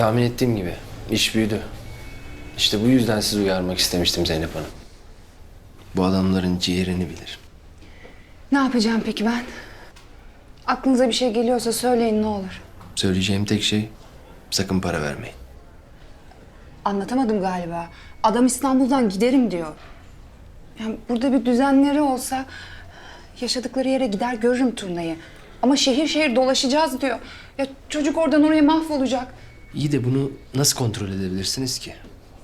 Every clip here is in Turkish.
Tahmin ettiğim gibi iş büyüdü. İşte bu yüzden sizi uyarmak istemiştim Zeynep Hanım. Bu adamların ciğerini bilir. Ne yapacağım peki ben? Aklınıza bir şey geliyorsa söyleyin ne olur. Söyleyeceğim tek şey sakın para vermeyin. Anlatamadım galiba. Adam İstanbul'dan giderim diyor. Yani burada bir düzenleri olsa yaşadıkları yere gider görürüm turnayı. Ama şehir şehir dolaşacağız diyor. Ya çocuk oradan oraya mahvolacak. İyi de bunu nasıl kontrol edebilirsiniz ki?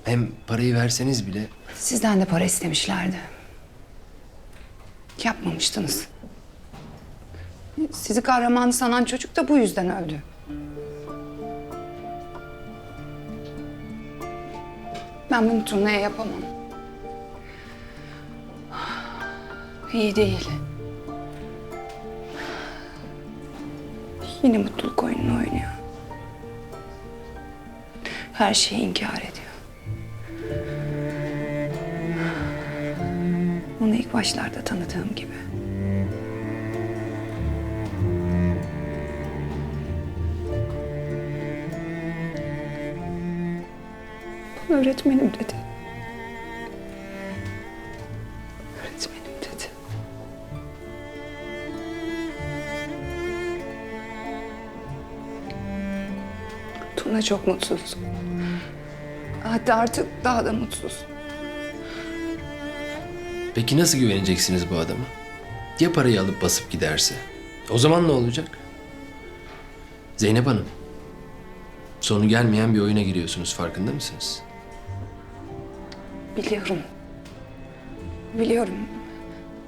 Hem parayı verseniz bile Sizden de para istemişlerdi. Yapmamıştınız. Sizi kahraman sanan çocuk da bu yüzden öldü. Ben bunu turnaya yapamam. İyi değil. Yine mutluluk oyununu oynuyor. Her şeyi inkar ediyor. Onu ilk başlarda tanıdığım gibi. Bana öğretmenim dedi. Tuna çok mutsuz. Hatta artık daha da mutsuz. Peki nasıl güveneceksiniz bu adama? Ya parayı alıp basıp giderse? O zaman ne olacak? Zeynep Hanım, sonu gelmeyen bir oyuna giriyorsunuz farkında mısınız? Biliyorum. Biliyorum.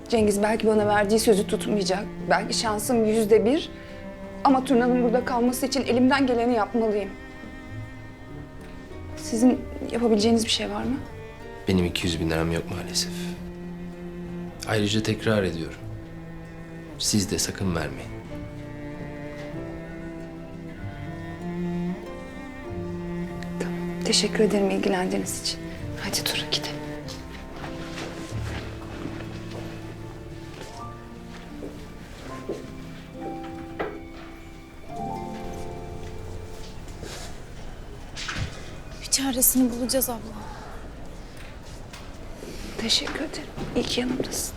Cengiz belki bana verdiği sözü tutmayacak. Belki şansım yüzde bir. Ama Turna'nın burada kalması için elimden geleni yapmalıyım. Sizin yapabileceğiniz bir şey var mı? Benim 200 bin liram yok maalesef. Ayrıca tekrar ediyorum. Siz de sakın vermeyin. Tamam. Teşekkür ederim ilgilendiğiniz için. Hadi Tuna gidelim. Çaresini bulacağız abla. Teşekkür ederim. İyi ki yanımdasın.